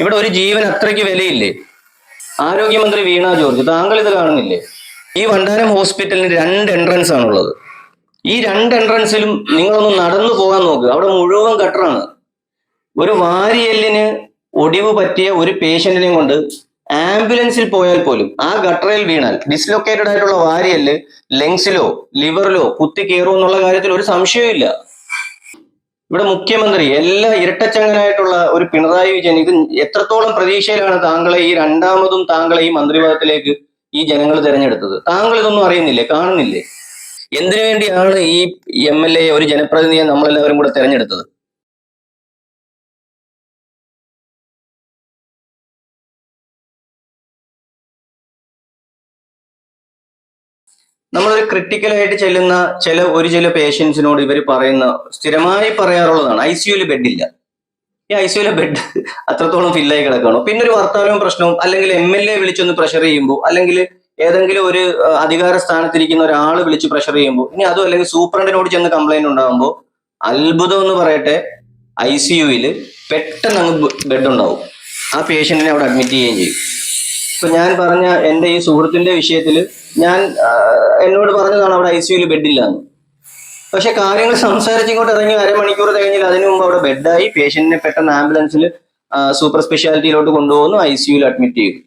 ഇവിടെ ഒരു ജീവൻ അത്രയ്ക്ക് വിലയില്ലേ? ആരോഗ്യമന്ത്രി വീണ ജോർജ് താങ്കൾ ഇത് കാണുന്നില്ലേ? ഈ വണ്ടാനം ഹോസ്പിറ്റലിന് രണ്ട് എൻട്രൻസ് ആണുള്ളത്. ഈ രണ്ട് എൻട്രൻസിലും നിങ്ങളൊന്ന് നടന്നു പോകാൻ നോക്കുക അവിടെ മുഴുവൻ ഗട്ടറാണ് ഒരു വാരിയെല്ലിന് ഒടിവ് പറ്റിയ ഒരു പേഷ്യന്റിനെ കൊണ്ട് ആംബുലൻസിൽ പോയാൽ പോലും ആ ഗട്ടറയിൽ വീണാൽ ഡിസ്ലൊക്കേറ്റഡ് ആയിട്ടുള്ള വാരിയൽ ലെങ്സിലോ ലിവറിലോ കുത്തി കയറുമെന്നുള്ള കാര്യത്തിൽ ഒരു സംശയവും ഇവിടെ മുഖ്യമന്ത്രി എല്ലാ ഇരട്ടച്ചങ്ങനായിട്ടുള്ള ഒരു പിണറായി വിജയൻ ഇത് എത്രത്തോളം പ്രതീക്ഷയിലാണ് താങ്കളെ ഈ രണ്ടാമതും താങ്കളെ ഈ മന്ത്രിപദത്തിലേക്ക് ഈ ജനങ്ങൾ തിരഞ്ഞെടുത്തത്? താങ്കൾ ഇതൊന്നും അറിയുന്നില്ലേ? കാണുന്നില്ലേ? എന്തിനു വേണ്ടിയാണ് ഈ എം എൽ എ ഒരു ജനപ്രതിനിധിയെ നമ്മളെല്ലാവരും കൂടെ തിരഞ്ഞെടുത്തത്? നമ്മളൊരു ക്രിട്ടിക്കലായിട്ട് ചെല്ലുന്ന ചില ഒരു ചില പേഷ്യൻസിനോട് ഇവർ പറയുന്ന സ്ഥിരമായി പറയാറുള്ളതാണ് ഐ ബെഡ് ബെഡില്ല ഈ ഐ സിയുലെ ബെഡ് അത്രത്തോളം ഫില്ലായി കിടക്കണോ പിന്നെ ഒരു വർത്തമാനവും പ്രശ്നവും അല്ലെങ്കിൽ എം എൽ എ വിളിച്ചൊന്ന് പ്രഷർ ചെയ്യുമ്പോൾ അല്ലെങ്കിൽ ഏതെങ്കിലും ഒരു അധികാര സ്ഥാനത്തിരിക്കുന്ന ഒരാൾ വിളിച്ച് പ്രഷർ ചെയ്യുമ്പോൾ ഇനി അതും അല്ലെങ്കിൽ സൂപ്രണ്ടിനോട് ചെന്ന് കംപ്ലൈന്റ് ഉണ്ടാകുമ്പോൾ അത്ഭുതം എന്ന് പറയട്ടെ ഐ സി പെട്ടെന്ന് അങ്ങ് ബെഡ് ഉണ്ടാവും. ആ പേഷ്യന്റിനെ അവിടെ അഡ്മിറ്റ് ചെയ്യുകയും ചെയ്യും. ഇപ്പൊ ഞാൻ പറഞ്ഞ എന്റെ ഈ സുഹൃത്തിന്റെ വിഷയത്തിൽ ഞാൻ എന്നോട് പറഞ്ഞതാണ് അവിടെ ഐ സിയുയിൽ ബെഡില്ലാന്ന്. പക്ഷെ കാര്യങ്ങൾ സംസാരിച്ച് ഇങ്ങോട്ട് ഇറങ്ങി അരമണിക്കൂർ കഴിഞ്ഞാൽ അതിനു മുമ്പ് അവിടെ ബെഡായി പേഷ്യന്റിനെ പെട്ടെന്ന് ആംബുലൻസിൽ സൂപ്പർ സ്പെഷ്യാലിറ്റിയിലോട്ട് കൊണ്ടുപോകുന്നു ഐ സിയുയിൽ അഡ്മിറ്റ് ചെയ്തു.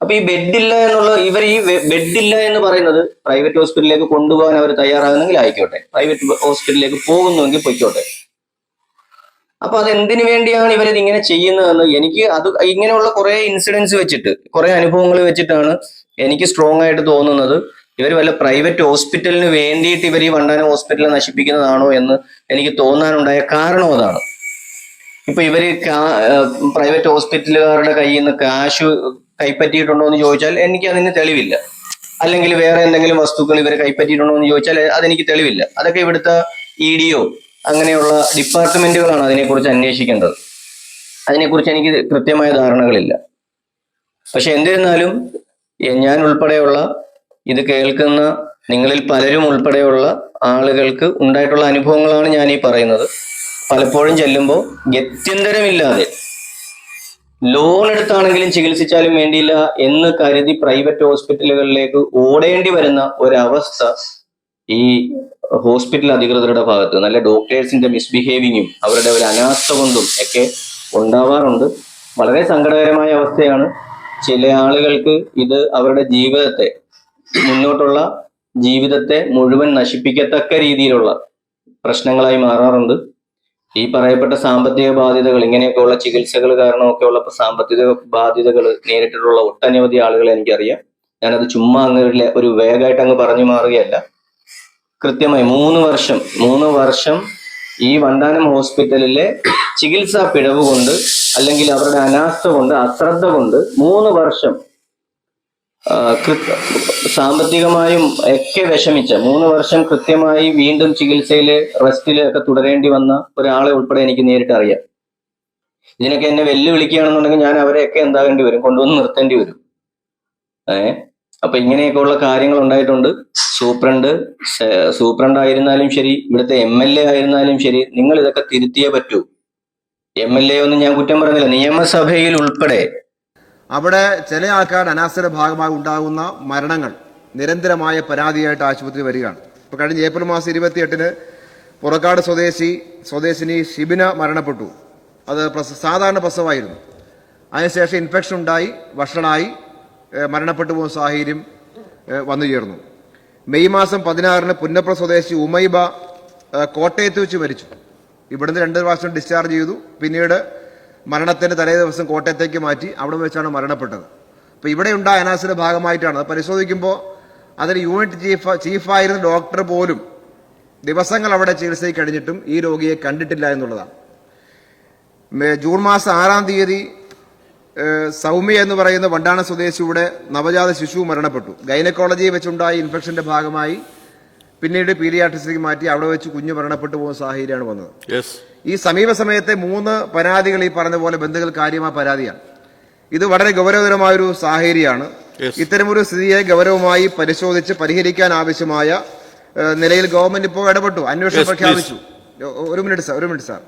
അപ്പൊ ഈ ബെഡില്ല എന്നുള്ള ഇവർ ഈ ബെഡില്ല എന്ന് പറയുന്നത് പ്രൈവറ്റ് ഹോസ്പിറ്റലിലേക്ക് കൊണ്ടുപോകാൻ അവർ തയ്യാറാകുന്നെങ്കിൽ ആയിക്കോട്ടെ. പ്രൈവറ്റ് ഹോസ്പിറ്റലിലേക്ക് പോകുന്നുവെങ്കിൽ പൊയ്ക്കോട്ടെ. അപ്പൊ അത് എന്തിനു വേണ്ടിയാണ് ഇവരിത് ഇങ്ങനെ ചെയ്യുന്നതെന്ന് എനിക്ക് അത് ഇങ്ങനെയുള്ള കുറെ ഇൻസിഡൻസ് വെച്ചിട്ട് കുറെ അനുഭവങ്ങൾ വെച്ചിട്ടാണ് എനിക്ക് സ്ട്രോങ് ആയിട്ട് തോന്നുന്നത്. ഇവർ വല്ല പ്രൈവറ്റ് ഹോസ്പിറ്റലിന് വേണ്ടിയിട്ട് ഇവർ ഈ വണ്ടാനം ഹോസ്പിറ്റലിൽ നശിപ്പിക്കുന്നതാണോ എന്ന് എനിക്ക് തോന്നാനുണ്ടായ കാരണം അതാണ്. ഇപ്പൊ ഇവർ പ്രൈവറ്റ് ഹോസ്പിറ്റലുകാരുടെ കയ്യിൽ നിന്ന് കാശ് കൈപ്പറ്റിയിട്ടുണ്ടോ എന്ന് ചോദിച്ചാൽ എനിക്ക് അതിന് തെളിവില്ല. അല്ലെങ്കിൽ വേറെ എന്തെങ്കിലും വസ്തുക്കൾ ഇവർ കൈപ്പറ്റിയിട്ടുണ്ടോ എന്ന് ചോദിച്ചാൽ അതെനിക്ക് തെളിവില്ല. അതൊക്കെ ഇവിടുത്തെ ഇ ഡിഒ അങ്ങനെയുള്ള ഡിപ്പാർട്ട്മെന്റുകളാണ് അതിനെക്കുറിച്ച് അന്വേഷിക്കേണ്ടത്. അതിനെക്കുറിച്ച് എനിക്ക് കൃത്യമായ ധാരണകളില്ല. പക്ഷെ എന്നിരുന്നാലും ഞാൻ ഉൾപ്പെടെയുള്ള ഇത് കേൾക്കുന്ന നിങ്ങളിൽ പലരും ഉൾപ്പെടെയുള്ള ആളുകൾക്ക് ഉണ്ടായിട്ടുള്ള അനുഭവങ്ങളാണ് ഞാൻ ഈ പറയുന്നത്. പലപ്പോഴും ചെല്ലുമ്പോൾ ഗത്യന്തരമില്ലാതെ ലോൺ എടുത്താണെങ്കിലും ചികിത്സിച്ചാലും വേണ്ടിയില്ല എന്ന് കരുതി പ്രൈവറ്റ് ഹോസ്പിറ്റലുകളിലേക്ക് ഓടേണ്ടി വരുന്ന ഒരവസ്ഥ ഈ ഹോസ്പിറ്റൽ അധികൃതരുടെ ഭാഗത്ത് നല്ല ഡോക്ടേഴ്സിന്റെ മിസ്ബിഹേവിങ്ങും അവരുടെ ഒരു അനാസ്ഥ കൊണ്ടും ഒക്കെ ഉണ്ടാവാറുണ്ട്. വളരെ സങ്കടകരമായ അവസ്ഥയാണ്. ചില ആളുകൾക്ക് ഇത് അവരുടെ ജീവിതത്തെ മുന്നോട്ടുള്ള ജീവിതത്തെ മുഴുവൻ നശിപ്പിക്കത്തക്ക രീതിയിലുള്ള പ്രശ്നങ്ങളായി മാറാറുണ്ട്. ഈ പറയപ്പെട്ട സാമ്പത്തിക ബാധ്യതകൾ ഇങ്ങനെയൊക്കെയുള്ള ചികിത്സകൾ കാരണമൊക്കെയുള്ള സാമ്പത്തിക ബാധ്യതകൾ നേരിട്ടിട്ടുള്ള ഒട്ടനവധി ആളുകളെ എനിക്കറിയാം. ഞാനത് ചുമ്മാ അങ്ങ് ഒരു- ഒരു വേഗമായിട്ട് അങ്ങ് പറഞ്ഞു മാറുകയല്ല. കൃത്യമായി മൂന്ന് വർഷം മൂന്ന് വർഷം ഈ വണ്ടാനം ഹോസ്പിറ്റലിലെ ചികിത്സാ പിഴവ് കൊണ്ട് അല്ലെങ്കിൽ അവരുടെ അനാസ്ഥ കൊണ്ട് അശ്രദ്ധ കൊണ്ട് മൂന്ന് വർഷം സാമ്പത്തികമായും ഒക്കെ വിഷമിച്ച മൂന്ന് വർഷം കൃത്യമായി വീണ്ടും ചികിത്സയിൽ റെസ്റ്റിൽ ഒക്കെ തുടരേണ്ടി വന്ന ഒരാളെ ഉൾപ്പെടെ എനിക്ക് നേരിട്ട് അറിയാം. ഇതിനൊക്കെ എന്നെ വെല്ലുവിളിക്കുകയാണെന്നുണ്ടെങ്കിൽ ഞാൻ അവരെയൊക്കെ എന്താകേണ്ടി വരും കൊണ്ടുവന്ന് നിർത്തേണ്ടി വരും. ഏ? അപ്പൊ ഇങ്ങനെയൊക്കെയുള്ള കാര്യങ്ങൾ ഉണ്ടായിട്ടുണ്ട്. സൂപ്രണ്ട് സൂപ്രണ്ട് ആയിരുന്നാലും ശരി ഇവിടുത്തെ എം എൽ എ ആയിരുന്നാലും ശരി നിങ്ങൾ ഇതൊക്കെ തിരുത്തിയേ പറ്റൂ. എം എൽ എ ഒന്നും ഞാൻ കുറ്റം പറഞ്ഞില്ല നിയമസഭയിൽ ഉൾപ്പെടെ. അവിടെ ചില ആൾക്കാരുടെ അനാസ്ഥയുടെ ഭാഗമായി ഉണ്ടാകുന്ന മരണങ്ങൾ നിരന്തരമായ പരാതിയായിട്ട് ആശുപത്രി വരികയാണ്. ഇപ്പൊ കഴിഞ്ഞ ഏപ്രിൽ മാസം ഇരുപത്തിയെട്ടിന് പുറക്കാട് സ്വദേശി സ്വദേശിനി ഷിബിന മരണപ്പെട്ടു. അത് സാധാരണ പ്രസവമായിരുന്നു. അതിനുശേഷം ഇൻഫെക്ഷൻ ഉണ്ടായി വഷളായി. മരണപ്പെട്ടു പോകുന്ന സാഹചര്യം വന്നു ചേർന്നു. മെയ് മാസം പതിനാറിന് പുന്നപ്ര സ്വദേശി ഉമൈബ കോട്ടയത്ത് വെച്ച് മരിച്ചു. ഇവിടുന്ന് രണ്ട് പ്രാവശ്യം ഡിസ്ചാർജ് ചെയ്തു. പിന്നീട് മരണത്തിന്റെ തലേ ദിവസം കോട്ടയത്തേക്ക് മാറ്റി അവിടെ വെച്ചാണ് മരണപ്പെട്ടത്. അപ്പോൾ ഇവിടെ ഉണ്ടായ അനാസിന്റെ ഭാഗമായിട്ടാണ്. അത് പരിശോധിക്കുമ്പോൾ അതിന് യൂണിറ്റ് ചീഫ് ചീഫായിരുന്ന ഡോക്ടർ പോലും ദിവസങ്ങൾ അവിടെ ചികിത്സയിൽ കഴിഞ്ഞിട്ടും ഈ രോഗിയെ കണ്ടിട്ടില്ല എന്നുള്ളതാണ്. ജൂൺ മാസം ആറാം തീയതി സൗമ്യ എന്ന് പറയുന്ന വണ്ടാന സ്വദേശിയുടെ നവജാത ശിശു മരണപ്പെട്ടു. ഗൈനക്കോളജിയിൽ വെച്ചുണ്ടായ ഇൻഫെക്ഷന്റെ ഭാഗമായി പിന്നീട് പീഡിയാട്രിസിലേക്ക് മാറ്റി അവിടെ വെച്ച് കുഞ്ഞ് മരണപ്പെട്ടു പോകുന്ന സാഹചര്യമാണ് വന്നത്. ഈ സമീപ സമയത്തെ മൂന്ന് പരാതികൾ ഈ പറഞ്ഞ പോലെ ബന്ധുക്കൾ കാര്യമായ പരാതിയാണ്. ഇത് വളരെ ഗൗരവതരമായ ഒരു സാഹചര്യമാണ്. ഇത്തരമൊരു സ്ഥിതിയെ ഗൗരവമായി പരിശോധിച്ച് പരിഹരിക്കാൻ ആവശ്യമായ നിലയിൽ ഗവൺമെന്റ് ഇപ്പോൾ ഇടപെട്ടു. അന്വേഷണം പ്രഖ്യാപിച്ചു. ഒരു മിനിറ്റ് സാർ ഒരു മിനിറ്റ് സാർ.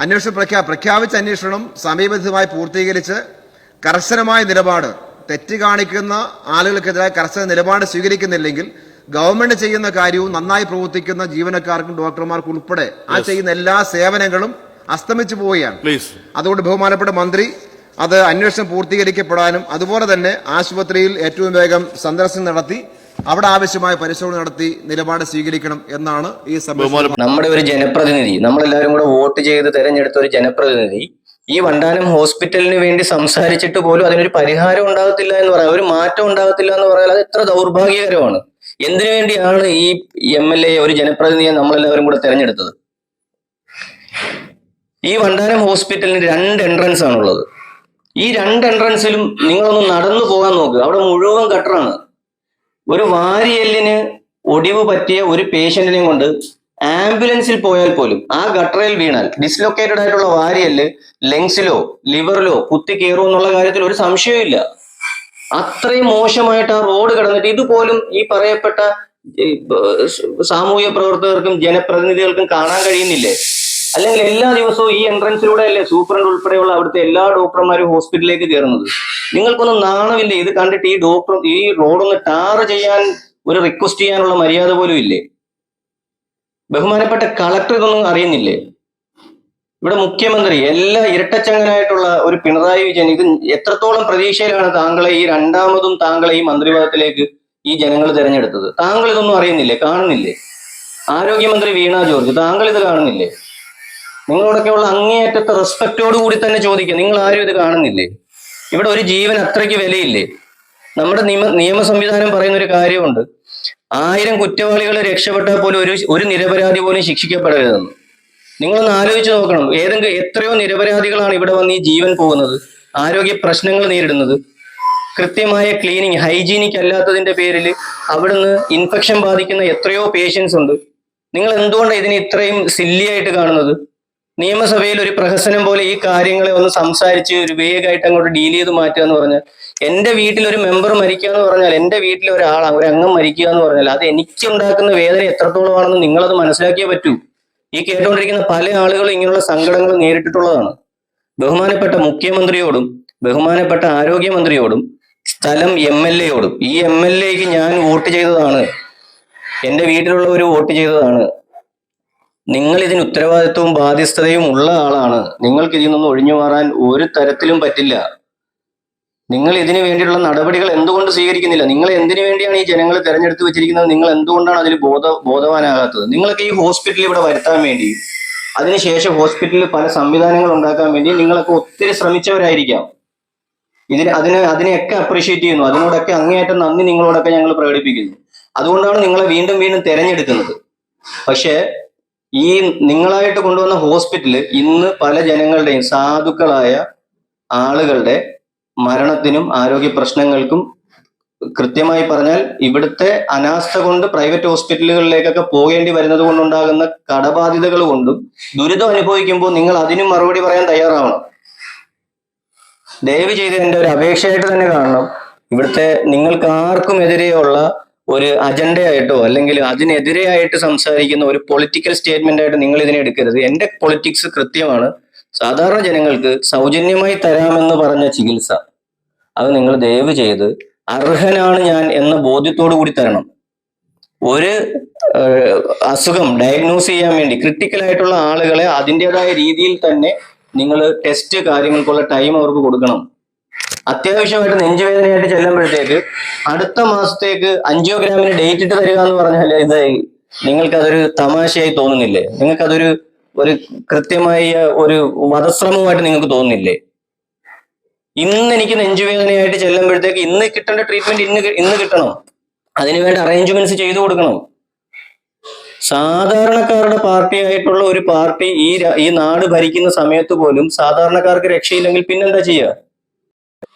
അന്വേഷണം പ്രഖ്യാ പ്രഖ്യാപിച്ച അന്വേഷണം സമയബന്ധിതമായി പൂർത്തീകരിച്ച് കർശനമായ നിലപാട് തെറ്റ് കാണിക്കുന്ന ആളുകൾക്കെതിരായ കർശന നിലപാട് സ്വീകരിക്കുന്നില്ലെങ്കിൽ ഗവൺമെന്റ് ചെയ്യുന്ന കാര്യവും നന്നായി പ്രവർത്തിക്കുന്ന ജീവനക്കാർക്കും ഡോക്ടർമാർക്കും ഉൾപ്പെടെ ആ ചെയ്യുന്ന എല്ലാ സേവനങ്ങളും അസ്തമിച്ചു പോവുകയാണ്. പ്ലീസ് അതുകൊണ്ട് ബഹുമാനപ്പെട്ട മന്ത്രി അത് അന്വേഷണം പൂർത്തീകരിക്കപ്പെടാനും അതുപോലെ തന്നെ ആശുപത്രിയിൽ ഏറ്റവും വേഗം സന്ദർശനം നടത്തി അവിടെ ആവശ്യമായ പരിശോധന നടത്തി നിലപാട് സ്വീകരിക്കണം എന്നാണ് ഈ സംഭവം നമ്മുടെ ഒരു ജനപ്രതിനിധി നമ്മളെല്ലാവരും കൂടെ വോട്ട് ചെയ്ത് തെരഞ്ഞെടുത്ത ഒരു ജനപ്രതിനിധി ഈ വണ്ടാനം ഹോസ്പിറ്റലിന് വേണ്ടി സംസാരിച്ചിട്ട് പോലും അതിനൊരു പരിഹാരം ഉണ്ടാകത്തില്ല എന്ന് പറയാം. ഒരു മാറ്റം ഉണ്ടാകത്തില്ല എന്ന് പറയാൻ അത് എത്ര ദൗർഭാഗ്യകരമാണ്. എന്തിനു വേണ്ടിയാണ് ഈ എം എൽ എ ഒരു ജനപ്രതിനിധിയെ നമ്മളെല്ലാവരും കൂടെ തെരഞ്ഞെടുത്തത്? ഈ വണ്ടാനം ഹോസ്പിറ്റലിന് രണ്ട് എൻട്രൻസ് ആണുള്ളത്. ഈ രണ്ട് എൻട്രൻസിലും നിങ്ങളൊന്ന് നടന്നു പോകാൻ നോക്കുക അവിടെ മുഴുവൻ ഗട്ടറാണ് ഒരു വാരിയെല്ലിന് ഒടിവ് പറ്റിയ ഒരു പേഷ്യന്റിനെയും കൊണ്ട് ആംബുലൻസിൽ പോയാൽ പോലും ആ ഗട്ടറയിൽ വീണാൽ ഡിസ്ലൊക്കേറ്റഡ് ആയിട്ടുള്ള വാരിയല്ല് ലങ്സിലോ ലിവറിലോ കുത്തി കയറുമോ എന്നുള്ള കാര്യത്തിൽ ഒരു സംശയവും അത്രയും മോശമായിട്ട് ആ റോഡ് കിടന്നിട്ട് ഇതുപോലും ഈ പറയപ്പെട്ട സാമൂഹ്യ പ്രവർത്തകർക്കും ജനപ്രതിനിധികൾക്കും കാണാൻ കഴിയുന്നില്ലേ? അല്ലെങ്കിൽ എല്ലാ ദിവസവും ഈ എൻട്രൻസിലൂടെ അല്ലേ സൂപ്രണ്ട് ഉൾപ്പെടെയുള്ള അവിടുത്തെ എല്ലാ ഡോക്ടർമാരും ഹോസ്പിറ്റലിലേക്ക് കയറുന്നത്? നിങ്ങൾക്കൊന്നും നാണമില്ലേ? ഇത് കണ്ടിട്ട് ഈ ഡോക്ടർ ഈ റോഡൊന്ന് ടാർ ചെയ്യാൻ ഒരു റിക്വസ്റ്റ് ചെയ്യാനുള്ള മര്യാദ പോലും ഇല്ലേ? ബഹുമാനപ്പെട്ട കളക്ടർ ഇതൊന്നും അറിയുന്നില്ലേ? ഇവിടെ മുഖ്യമന്ത്രി എല്ലാ ഇരട്ടച്ചങ്ങനായിട്ടുള്ള ഒരു പിണറായി വിജയൻ ഇത് എത്രത്തോളം പ്രതീക്ഷയിലാണ് താങ്കളെ ഈ രണ്ടാമതും താങ്കളെ ഈ മന്ത്രിപദത്തിലേക്ക് ഈ ജനങ്ങൾ തിരഞ്ഞെടുത്തത്? താങ്കൾ ഇതൊന്നും അറിയുന്നില്ലേ? കാണുന്നില്ലേ? ആരോഗ്യമന്ത്രി വീണ ജോർജ് താങ്കൾ ഇത് കാണുന്നില്ലേ? നിങ്ങളോടൊക്കെയുള്ള അങ്ങേയറ്റത്തെ റെസ്പെക്റ്റോട് കൂടി തന്നെ ചോദിക്കുക നിങ്ങൾ ആരും ഇത് കാണുന്നില്ലേ? ഇവിടെ ഒരു ജീവൻ അത്രയ്ക്ക് വിലയില്ലേ? നമ്മുടെ നിയമ നിയമ സംവിധാനം പറയുന്ന ഒരു കാര്യമുണ്ട്. ആയിരം കുറ്റവാളികൾ രക്ഷപ്പെട്ടാൽ പോലും ഒരു ഒരു നിരപരാധി പോലും ശിക്ഷിക്കപ്പെടരുതെന്ന്. നിങ്ങളൊന്ന് ആലോചിച്ച് നോക്കണം. ഏതെങ്കിലും എത്രയോ നിരപരാധികളാണ് ഇവിടെ വന്ന് ഈ ജീവൻ പോകുന്നത് ആരോഗ്യ പ്രശ്നങ്ങൾ നേരിടുന്നത്. കൃത്യമായ ക്ലീനിങ് ഹൈജീനിക് അല്ലാത്തതിന്റെ പേരിൽ അവിടുന്ന് ഇൻഫെക്ഷൻ ബാധിക്കുന്ന എത്രയോ പേഷ്യൻസ് ഉണ്ട്. നിങ്ങൾ എന്തുകൊണ്ടാണ് ഇതിനെ ഇത്രയും സില്ലിയായിട്ട് കാണുന്നത്? നിയമസഭയിൽ ഒരു പ്രഹസനം പോലെ ഈ കാര്യങ്ങളെ ഒന്ന് സംസാരിച്ച് ഒരു വേഗമായിട്ട് അങ്ങോട്ട് ഡീൽ ചെയ്ത് മാറ്റുക എന്ന് പറഞ്ഞാൽ എന്റെ വീട്ടിൽ ഒരു മെമ്പർ മരിക്കുക എന്ന് പറഞ്ഞാൽ എന്റെ വീട്ടിൽ ഒരാൾ ഒരു അംഗം മരിക്കുക എന്ന് പറഞ്ഞാൽ അത് എനിക്കുണ്ടാക്കുന്ന വേദന എത്രത്തോളമാണെന്ന് നിങ്ങളത് മനസ്സിലാക്കിയേ പറ്റൂ. ഈ കേട്ടുകൊണ്ടിരിക്കുന്ന പല ആളുകളും ഇങ്ങനെയുള്ള സങ്കടങ്ങൾ നേരിട്ടിട്ടുള്ളതാണ്. ബഹുമാനപ്പെട്ട മുഖ്യമന്ത്രിയോടും ബഹുമാനപ്പെട്ട ആരോഗ്യമന്ത്രിയോടും സ്ഥലം എം എൽ എയോടും. ഈ എം എൽ എക്ക് ഞാൻ വോട്ട് ചെയ്തതാണ്. എന്റെ വീട്ടിലുള്ളവർ വോട്ട് ചെയ്തതാണ്. നിങ്ങൾ ഇതിന് ഉത്തരവാദിത്വവും ബാധ്യസ്ഥതയും ഉള്ള ആളാണ്. നിങ്ങൾക്ക് ഇതിൽ നിന്ന് ഒഴിഞ്ഞു മാറാൻ ഒരു തരത്തിലും പറ്റില്ല. നിങ്ങൾ ഇതിനു വേണ്ടിയുള്ള നടപടികൾ എന്തുകൊണ്ട് സ്വീകരിക്കുന്നില്ല? നിങ്ങൾ എന്തിനു വേണ്ടിയാണ് ഈ ജനങ്ങളെ തെരഞ്ഞെടുത്ത് വെച്ചിരിക്കുന്നത്? നിങ്ങൾ എന്തുകൊണ്ടാണ് അതിൽ ബോധ ബോധവാനാകാത്തത്? നിങ്ങളൊക്കെ ഈ ഹോസ്പിറ്റലിൽ ഇവിടെ വരുത്താൻ വേണ്ടി അതിനുശേഷം ഹോസ്പിറ്റലിൽ പല സംവിധാനങ്ങൾ ഉണ്ടാക്കാൻ വേണ്ടി നിങ്ങളൊക്കെ ഒത്തിരി ശ്രമിച്ചവരായിരിക്കാം. ഇതിന് അതിന് അതിനെയൊക്കെ അപ്രീഷിയേറ്റ് ചെയ്യുന്നു. അതിനോടൊക്കെ അങ്ങേയറ്റം നന്ദി നിങ്ങളോടൊക്കെ ഞങ്ങൾ പ്രകടിപ്പിക്കുന്നു. അതുകൊണ്ടാണ് നിങ്ങളെ വീണ്ടും വീണ്ടും തെരഞ്ഞെടുക്കുന്നത്. പക്ഷേ ഈ നിങ്ങളായിട്ട് കൊണ്ടുവന്ന ഹോസ്പിറ്റൽ ഇന്ന് പല ജനങ്ങളുടെയും സാധുക്കളായ ആളുകളുടെ മരണത്തിനും ആരോഗ്യ പ്രശ്നങ്ങൾക്കും കൃത്യമായി പറഞ്ഞാൽ ഇവിടുത്തെ അനാസ്ഥ കൊണ്ട് പ്രൈവറ്റ് ഹോസ്പിറ്റലുകളിലേക്കൊക്കെ പോകേണ്ടി വരുന്നത് കൊണ്ടുണ്ടാകുന്ന കടബാധ്യതകൾ കൊണ്ടും ദുരിതം അനുഭവിക്കുമ്പോൾ നിങ്ങൾ അതിനും മറുപടി പറയാൻ തയ്യാറാവണം. ദയവ് ചെയ്ത് എന്റെ ഒരു അപേക്ഷയായിട്ട് തന്നെ കാണണം. ഇവിടുത്തെ നിങ്ങൾക്ക് ആർക്കും എതിരെയുള്ള ഒരു അജണ്ടയായിട്ടോ അല്ലെങ്കിൽ അതിനെതിരെയായിട്ട് സംസാരിക്കുന്ന ഒരു പൊളിറ്റിക്കൽ സ്റ്റേറ്റ്മെന്റ് ആയിട്ട് നിങ്ങൾ ഇതിനെ എടുക്കരുത്. എന്റെ പൊളിറ്റിക്സ് കൃത്യമാണ്. സാധാരണ ജനങ്ങൾക്ക് സൗജന്യമായി തരാമെന്ന് പറഞ്ഞ ചികിത്സ. അത് നിങ്ങൾ ദയവ് ചെയ്ത് അർഹനാണ് ഞാൻ എന്ന ബോധ്യത്തോടു കൂടി തരണം. ഒരു അസുഖം ഡയഗ്നോസ് ചെയ്യാൻ വേണ്ടി ക്രിട്ടിക്കൽ ആയിട്ടുള്ള ആളുകളെ അതിന്റെതായ രീതിയിൽ തന്നെ നിങ്ങൾ ടെസ്റ്റ് കാര്യങ്ങൾക്കുള്ള ടൈം അവർക്ക് കൊടുക്കണം. അത്യാവശ്യമായിട്ട് നെഞ്ചുവേദനയായിട്ട് ചെല്ലുമ്പോഴത്തേക്ക് അടുത്ത മാസത്തേക്ക് അഞ്ചിയോഗ്രാമിന് ഡേറ്റ് ഇട്ട് തരിക എന്ന് പറഞ്ഞാൽ ഇത് നിങ്ങൾക്കതൊരു തമാശയായി തോന്നുന്നില്ലേ? നിങ്ങൾക്കതൊരു ഒരു കൃത്യമായ ഒരു വധശ്രമമായിട്ട് നിങ്ങൾക്ക് തോന്നുന്നില്ലേ? ഇന്ന് എനിക്ക് നെഞ്ചുവേദനയായിട്ട് ചെല്ലുമ്പോഴത്തേക്ക് ഇന്ന് കിട്ടേണ്ട ട്രീറ്റ്മെന്റ് ഇന്ന് ഇന്ന് കിട്ടണം. അതിനുവേണ്ട അറേഞ്ച്മെന്റ്സ് ചെയ്തു കൊടുക്കണം. സാധാരണക്കാരുടെ പാർട്ടി ആയിട്ടുള്ള ഒരു പാർട്ടി ഈ ഈ നാട് ഭരിക്കുന്ന സമയത്ത് പോലും സാധാരണക്കാർക്ക് രക്ഷയില്ലെങ്കിൽ പിന്നെന്താ ചെയ്യുക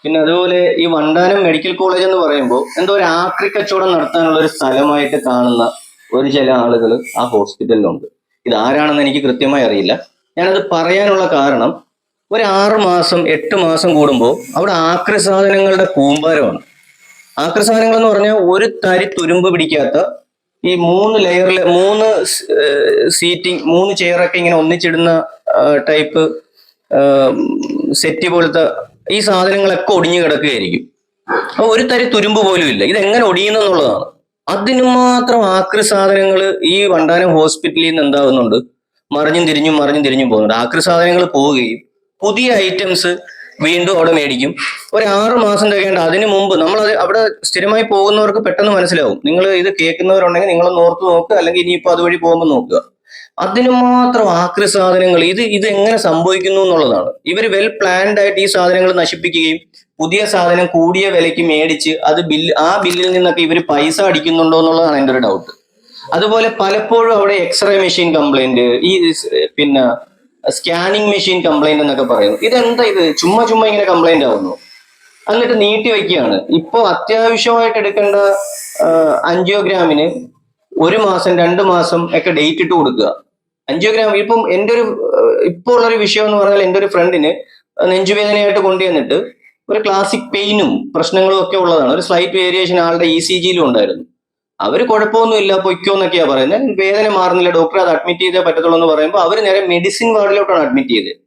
പിന്നെ അതുപോലെ ഈ വണ്ടാനം മെഡിക്കൽ കോളേജ് എന്ന് പറയുമ്പോൾ എന്തോ ഒരു ആക്രി കച്ചവടം നടത്താനുള്ള ഒരു സ്ഥലമായിട്ട് കാണുന്ന ഒരു ചില ആളുകൾ ആ ഹോസ്പിറ്റലിലുണ്ട്. ഇത് ആരാണെന്ന് എനിക്ക് കൃത്യമായി അറിയില്ല. ഞാനത് പറയാനുള്ള കാരണം ഒരു ആറ് മാസം എട്ട് മാസം കൂടുമ്പോൾ അവിടെ ആക്രി സാധനങ്ങളുടെ കൂമ്പാരമാണ്. ആക്രി സാധനങ്ങൾ എന്ന് പറഞ്ഞാൽ ഒരു തരി തുരുമ്പ് പിടിക്കാത്ത ഈ മൂന്ന് ലെയറിലെ മൂന്ന് സീറ്റിംഗ് മൂന്ന് ചെയറൊക്കെ ഇങ്ങനെ ഒന്നിച്ചിടുന്ന ടൈപ്പ് സെറ്റ് പോലത്തെ ഈ സാധനങ്ങളൊക്കെ ഒടിഞ്ഞു കിടക്കുകയായിരിക്കും. അപ്പൊ ഒരു തരി തുരുമ്പ് പോലും ഇല്ല. ഇത് എങ്ങനെ ഒടിയുന്നെന്നുള്ളതാണ് അതിന് മാത്രം ആക്രി സാധനങ്ങൾ ഈ വണ്ടാനം ഹോസ്പിറ്റലിൽ നിന്ന് എന്താകുന്നുണ്ട് മറിഞ്ഞും തിരിഞ്ഞും മറിഞ്ഞും തിരിഞ്ഞും പോകുന്നുണ്ട്. ആക്രി സാധനങ്ങൾ പോവുകയും പുതിയ ഐറ്റംസ് വീണ്ടും അവിടെ മേടിക്കും. ഒരു ആറ് മാസം തികയേണ്ട അതിന് മുമ്പ് നമ്മൾ അത് അവിടെ സ്ഥിരമായി പോകുന്നവർക്ക് പെട്ടെന്ന് മനസ്സിലാവും. നിങ്ങൾ ഇത് കേൾക്കുന്നവരുണ്ടെങ്കിൽ നിങ്ങളൊന്ന് ഓർത്ത് നോക്കുക. അല്ലെങ്കിൽ ഇനിയിപ്പോൾ അതുവഴി പോകുമ്പോൾ നോക്കുക. അതിന് മാത്രം ആക്രി സാധനങ്ങൾ ഇത് ഇത് എങ്ങനെ സംഭവിക്കുന്നു എന്നുള്ളതാണ്. ഇവർ വെൽ പ്ലാൻഡ് ആയിട്ട് ഈ സാധനങ്ങൾ നശിപ്പിക്കുകയും പുതിയ സാധനം കൂടിയ വിലയ്ക്ക് മേടിച്ച് അത് ബില്ല് ആ ബില്ലിൽ നിന്നൊക്കെ ഇവർ പൈസ അടിക്കുന്നുണ്ടോ എന്നുള്ളതാണ് എന്റെ ഒരു ഡൗട്ട് അതുപോലെ പലപ്പോഴും അവിടെ എക്സ്റേ മെഷീൻ കംപ്ലൈന്റ് ഈ പിന്നെ സ്കാനിങ് മെഷീൻ കംപ്ലൈന്റ് എന്നൊക്കെ പറയുന്നു. ഇതെന്താ ഇത്? ചുമ്മാ ചുമ്മാ ഇങ്ങനെ കംപ്ലൈന്റ് ആവുന്നു. എന്നിട്ട് നീട്ടി വയ്ക്കുകയാണ്. ഇപ്പോൾ അത്യാവശ്യമായിട്ട് എടുക്കേണ്ട അഞ്ചിയോഗ്രാമിന് ഒരു മാസം രണ്ട് മാസം ഒക്കെ ഡേറ്റ് ഇട്ട് കൊടുക്കുക. അഞ്ചിയോഗ്രാം ഇപ്പം എന്റെ ഒരു ഇപ്പോൾ ഉള്ളൊരു വിഷയം എന്ന് പറഞ്ഞാൽ എന്റെ ഒരു ഫ്രണ്ടിന് നെഞ്ചുവേദനയായിട്ട് കൊണ്ടുവന്നിട്ട് ഒരു ക്ലാസിക് പെയിനും പ്രശ്നങ്ങളും ഒക്കെ ഉള്ളതാണ്. ഒരു സ്ലൈറ്റ് വേരിയേഷൻ ആളുടെ ഇ സി ജിയിലും ഉണ്ടായിരുന്നു. അവർ കുഴപ്പമൊന്നുമില്ല പൊയ്ക്കോ എന്നൊക്കെയാ പറയുന്നത്. വേദന മാറുന്നില്ല ഡോക്ടർ അത് അഡ്മിറ്റ് ചെയ്തേ പറ്റത്തുള്ളൂ എന്ന് പറയുമ്പോൾ അവർ നേരെ മെഡിസിൻ വാർഡിലോട്ടാണ് അഡ്മിറ്റ് ചെയ്തത്.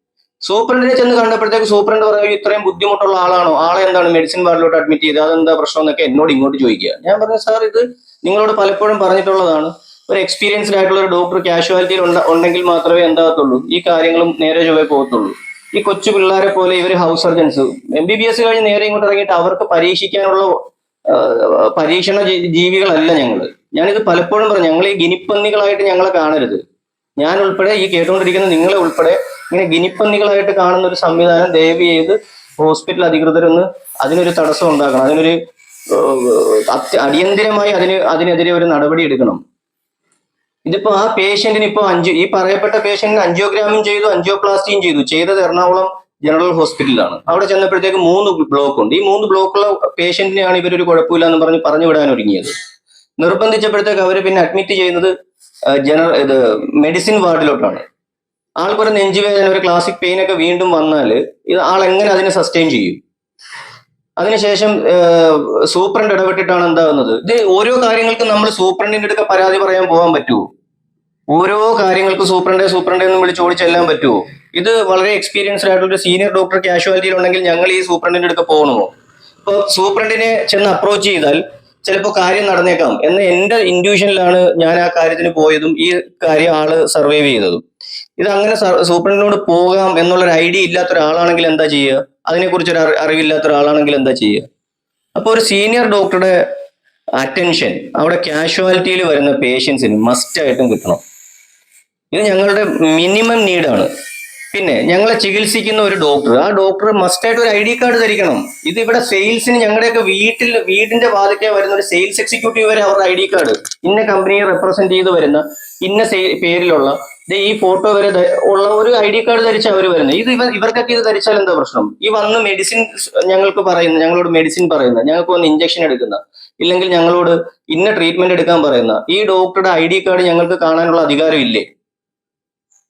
സൂപ്രണ്ടിനെ ചെന്ന് കണ്ടപ്പോഴത്തേക്ക് സൂപ്രണ്ട് പറയും ഇത്രയും ബുദ്ധിമുട്ടുള്ള ആളാണോ? ആളെ എന്താണ് മെഡിസിൻ വാർഡിലോട്ട് അഡ്മിറ്റ് ചെയ്തത്? അതെന്താ പ്രശ്നം? എന്നൊക്കെ എന്നോട് ഇങ്ങോട്ട് ചോദിക്കുക. ഞാൻ പറഞ്ഞു സാർ ഇത് നിങ്ങളോട് പലപ്പോഴും പറഞ്ഞിട്ടുള്ളതാണ് ഒരു എക്സ്പീരിയൻസ്ഡ് ആയിട്ടുള്ള ഒരു ഡോക്ടർ കാഷ്വാലിറ്റിയിൽ ഉണ്ടെങ്കിൽ മാത്രമേ എന്താകത്തുള്ളൂ ഈ കാര്യങ്ങളും നേരെ ചൊവ്വേ പോകത്തുള്ളൂ. ഈ കൊച്ചു പിള്ളേരെ പോലെ ഇവർ house surgeons M B B S കഴിഞ്ഞ് നേരെ ഇങ്ങോട്ട് ഇറങ്ങിയിട്ട് അവർക്ക് പരീക്ഷിക്കാനുള്ള പരീക്ഷണ ജീവികളല്ല ഞങ്ങൾ ഞാനിത് പലപ്പോഴും പറഞ്ഞു ഞങ്ങൾ ഈ ഗിനിപ്പന്നികളായിട്ട് ഞങ്ങളെ കാണരുത്. ഞാൻ ഉൾപ്പെടെ ഈ കേട്ടുകൊണ്ടിരിക്കുന്ന നിങ്ങളെ ഉൾപ്പെടെ ഇങ്ങനെ ഗിനിപ്പന്നികളായിട്ട് കാണുന്ന ഒരു സംവിധാനം ദയവ് ചെയ്ത് ഹോസ്പിറ്റൽ അധികൃതരൊന്ന് അതിനൊരു തടസ്സം ഉണ്ടാക്കണം അതിനൊരു അടിയന്തിരമായി അതിന് അതിനെതിരെ ഒരു നടപടി എടുക്കണം. ഇതിപ്പോ ആ പേഷ്യന്റിന് ഇപ്പൊ അഞ്ച് ഈ പറയപ്പെട്ട പേഷ്യന്റിന് അഞ്ചിയോഗ്രാമും ചെയ്തു അഞ്ചിയോപ്ലാസ്റ്റിയും ചെയ്തു. ചെയ്തത് എറണാകുളം ജനറൽ ഹോസ്പിറ്റലിലാണ്. അവിടെ ചെന്നപ്പോഴത്തേക്ക് മൂന്ന് ബ്ലോക്ക് ഉണ്ട് ഈ മൂന്ന് ബ്ലോക്കുള്ള പേഷ്യന്റിനെയാണ് ഇവരൊരു കുഴപ്പമില്ല എന്ന് പറഞ്ഞ് പറഞ്ഞു വിടാൻ ഒരുങ്ങിയത്. നിർബന്ധിച്ചപ്പോഴത്തേക്ക് അവർ പിന്നെ അഡ്മിറ്റ് ചെയ്യുന്നത് ജനറൽ ഇത് മെഡിസിൻ വാർഡിലോട്ടാണ്. ആൾക്കൊരു നെഞ്ചുവേദന ഒരു ക്ലാസിക് പെയിൻ ഒക്കെ വീണ്ടും വന്നാൽ ഇത് ആൾ എങ്ങനെ അതിനെ സസ്റ്റെയിൻ ചെയ്യും? അതിനുശേഷം സൂപ്രണ്ട് ഇടപെട്ടിട്ടാണ് എന്താകുന്നത് ഇത് ഓരോ കാര്യങ്ങൾക്കും നമ്മൾ സൂപ്രണ്ടിന്റെ അടുക്ക പരാതി പറയാൻ പോകാൻ പറ്റുമോ ഓരോ കാര്യങ്ങൾക്കും സൂപ്രണ്ടേ സൂപ്രണ്ടേ എന്ന് വിളിച്ച് ഓടിച്ചെല്ലാൻ പറ്റുമോ ഇത് വളരെ എക്സ്പീരിയൻസ്ഡ് ആയിട്ടുള്ള ഒരു സീനിയർ ഡോക്ടർ കാഷ്വാലിറ്റിയിൽ ഉണ്ടെങ്കിൽ ഞങ്ങൾ ഈ സൂപ്രണ്ടിന്റെ അടുക്ക പോകണമോ? ഇപ്പോൾ സൂപ്രണ്ടിനെ ചെന്ന് അപ്രോച്ച് ചെയ്താൽ ചിലപ്പോൾ കാര്യം നടന്നേക്കാം എന്ന എന്റെ ഇൻഡ്യൂഷനിലാണ് ഞാൻ ആ കാര്യത്തിന് പോയതും ഈ കാര്യം ആൾ സർവൈവ് ചെയ്തതും. ഇത് അങ്ങനെ സൂപ്രണ്ടിനോട് പോകാം എന്നുള്ളൊരു ഐഡിയ ഇല്ലാത്ത ഒരാളാണെങ്കിൽ എന്താ ചെയ്യുക? അതിനെക്കുറിച്ച് ഒരു അറിവില്ലാത്ത ഒരാളാണെങ്കിൽ എന്താ ചെയ്യുക? അപ്പോൾ ഒരു സീനിയർ ഡോക്ടറുടെ അറ്റൻഷൻ അവിടെ കാഷ്വാലിറ്റിയിൽ വരുന്ന പേഷ്യൻസിന് മസ്റ്റായിട്ടും കിട്ടണം. ഇത് ഞങ്ങളുടെ മിനിമം നീഡാണ് പിന്നെ ഞങ്ങളെ ചികിത്സിക്കുന്ന ഒരു ഡോക്ടർ ആ ഡോക്ടർ മസ്റ്റ് ആയിട്ട് ഒരു ഐ ഡി കാർഡ് ധരിക്കണം. ഇത് ഇവിടെ സെയിൽസിന് ഞങ്ങളുടെയൊക്കെ വീട്ടിൽ വീടിന്റെ വാതിക്കെ വരുന്ന ഒരു സെയിൽസ് എക്സിക്യൂട്ടീവ് വരെ അവരുടെ ഐ ഡി കാർഡ് ഇന്ന കമ്പനിയെ റെപ്രസെന്റ് ചെയ്ത് വരുന്ന ഇന്ന പേരിലുള്ള ഈ ഫോട്ടോ വരെ ഉള്ള ഒരു ഐ ഡി കാർഡ് ധരിച്ച അവർ വരുന്നത്. ഇത് ഇവർ ഇവർക്കൊക്കെ ഇത് ധരിച്ചാൽ എന്താ പ്രശ്നം? ഈ വന്ന് മെഡിസിൻ ഞങ്ങൾക്ക് പറയുന്ന ഞങ്ങളോട് മെഡിസിൻ പറയുന്ന ഞങ്ങൾക്ക് വന്ന് ഇഞ്ചക്ഷൻ എടുക്കുന്ന ഇല്ലെങ്കിൽ ഞങ്ങളോട് ഇന്ന ട്രീറ്റ്മെന്റ് എടുക്കാൻ പറയുന്ന ഈ ഡോക്ടറുടെ ഐ ഡി കാർഡ് ഞങ്ങൾക്ക് കാണാനുള്ള അധികാരം ഇല്ലേ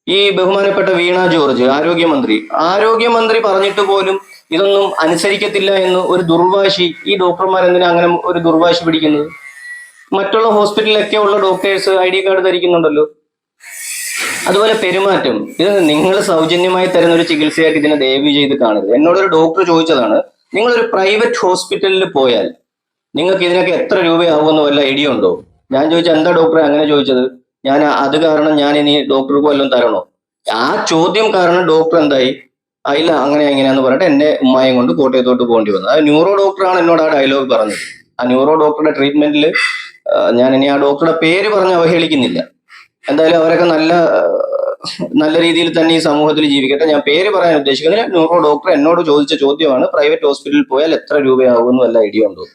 ഈ ബഹുമാനപ്പെട്ട വീണ ജോർജ് ആരോഗ്യമന്ത്രി. ആരോഗ്യമന്ത്രി പറഞ്ഞിട്ട് പോലും ഇതൊന്നും അനുസരിക്കത്തില്ല എന്ന് ഒരു ദുർവാശി ഈ ഡോക്ടർമാർ എന്തിനാ അങ്ങനെ ഒരു ദുർവാശി പിടിക്കുന്നത് മറ്റുള്ള ഹോസ്പിറ്റലിലൊക്കെ ഉള്ള ഡോക്ടേഴ്സ് ഐ ഡി കാർഡ് ധരിക്കുന്നുണ്ടല്ലോ. അതുപോലെ പെരുമാറ്റം. ഇത് നിങ്ങൾ സൗജന്യമായി തരുന്ന ഒരു ചികിത്സയായിട്ട് ഇതിനെ ദയവ് ചെയ്ത് കാണരുത്. എന്നോടൊരു ഡോക്ടർ ചോദിച്ചതാണ് നിങ്ങൾ ഒരു പ്രൈവറ്റ് ഹോസ്പിറ്റലിൽ പോയാൽ നിങ്ങൾക്ക് ഇതിനൊക്കെ എത്ര രൂപയാവുമെന്ന് വല്ല ഐഡിയ ഉണ്ടോ? ഞാൻ ചോദിച്ചാൽ എന്താ ഡോക്ടറെ അങ്ങനെ ചോദിച്ചത്? ഞാൻ അത് കാരണം ഞാൻ ഇനി ഡോക്ടർക്ക് വല്ലതും തരണോ? ആ ചോദ്യം കാരണം ഡോക്ടർ എന്തായി? അതില്ല അങ്ങനെ എങ്ങനെയാന്ന് പറഞ്ഞിട്ട് എന്നെ ഉമ്മായും കൊണ്ട് കോട്ടയത്തോട്ട് പോകേണ്ടി വന്നു. ആ ന്യൂറോ ഡോക്ടറാണ് എന്നോട് ആ ഡയലോഗ് പറഞ്ഞത്. ആ ന്യൂറോ ഡോക്ടറുടെ ട്രീറ്റ്മെന്റിൽ ഞാൻ ഇനി ആ ഡോക്ടറുടെ പേര് പറഞ്ഞ് അവഹേളിക്കുന്നില്ല. എന്തായാലും അവരൊക്കെ നല്ല നല്ല രീതിയിൽ തന്നെ ഈ സമൂഹത്തിൽ ജീവിക്കട്ടെ. ഞാൻ പേര് പറയാൻ ഉദ്ദേശിക്കുന്നില്ല ന്യൂറോ ഡോക്ടർ എന്നോട് ചോദിച്ച ചോദ്യമാണ്. പ്രൈവറ്റ് ഹോസ്പിറ്റലിൽ പോയാൽ എത്ര രൂപയാകുമെന്ന് വല്ല ഐഡിയ ഉണ്ടോ?